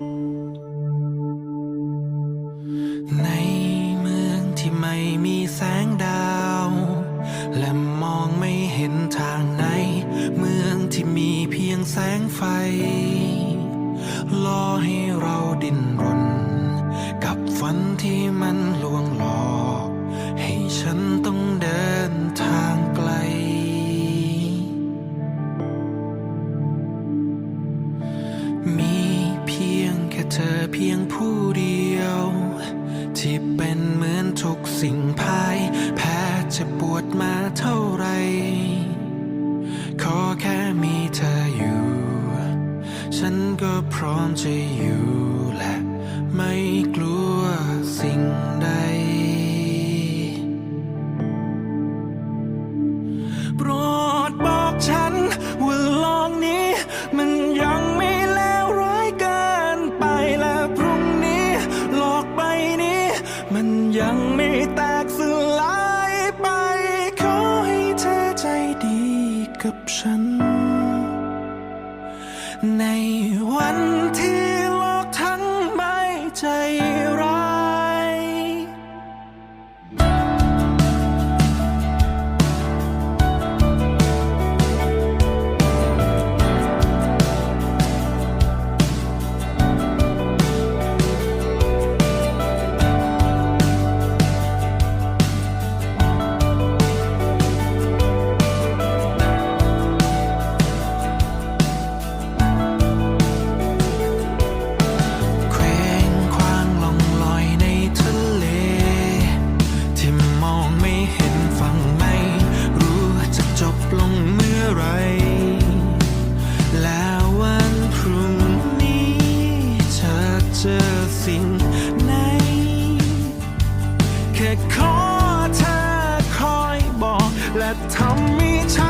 ในเมืองที่ไม่มีแสงดาว และมองไม่เห็นทางไหน เมืองที่มีเพียงแสงไฟรอให้เราดิ้นรน กับฝันที่มันลวง เธอเพียงผู้เดียว ที่เป็นเหมือนทุกสิ่งภายแพ้จะปวดมาเท่าไร ขอแค่มีเธออยู่ ฉันก็พร้อมจะอยู่และไม่กลัวสิ่งใด โปรดบอกฉัน ในวันที่ ทำให้ฉัน